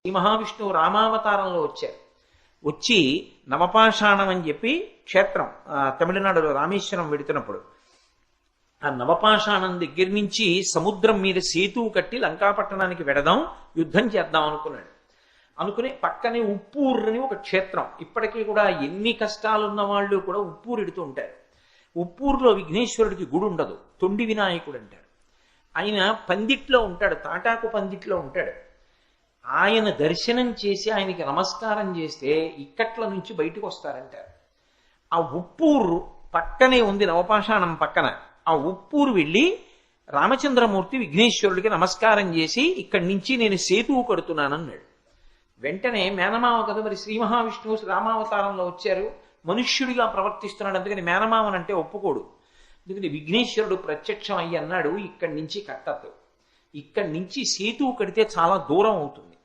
శ్రీ మహావిష్ణువు రామావతారంలో వచ్చారు వచ్చి నవపాషాణం అని చెప్పి క్షేత్రం ఆ, తమిళనాడులో రామేశ్వరం వెడుతున్నప్పుడు ఆ నవపాషాణం దగ్గర నుంచి సముద్రం మీద సేతువు కట్టి లంకాపట్టణానికి వెడదాం యుద్ధం చేద్దాం అనుకున్నాడు. అనుకుని పక్కనే ఉప్పూరు అని ఒక క్షేత్రం. ఇప్పటికీ కూడా ఎన్ని కష్టాలున్న వాళ్ళు కూడా ఉప్పూరు ఎడుతూ ఉంటారు. ఉప్పూరులో విఘ్నేశ్వరుడికి గుడి ఉండదు. తొండి వినాయకుడు అంటారు. ఆయన పందిట్లో ఉంటాడు తాటాకు పందిట్లో ఉంటాడు. ఆయన దర్శనం చేసి ఆయనకి నమస్కారం చేస్తే ఇక్కట్ల నుంచి బయటకు వస్తారంటారు. ఆ ఉప్పూరు పక్కనే ఉంది నవపాషాణం పక్కన. ఆ ఉప్పూరు వెళ్ళి రామచంద్రమూర్తి విఘ్నేశ్వరుడికి నమస్కారం చేసి ఇక్కడి నుంచి నేను సేతువు కడుతున్నానన్నాడు. వెంటనే మేనమామ కదా మరి శ్రీ మహావిష్ణువు రామావతారంలో వచ్చారు. మనుష్యుడిగా ప్రవర్తిస్తున్నాడు. అందుకని మేనమామనంటే ఒప్పుకోడు. అందుకని విఘ్నేశ్వరుడు ప్రత్యక్షం అయ్యి అన్నాడు ఇక్కడి నుంచి కట్టద్దు. ఇక్కడి నుంచి సేతువు కడితే చాలా దూరం అవుతుంది.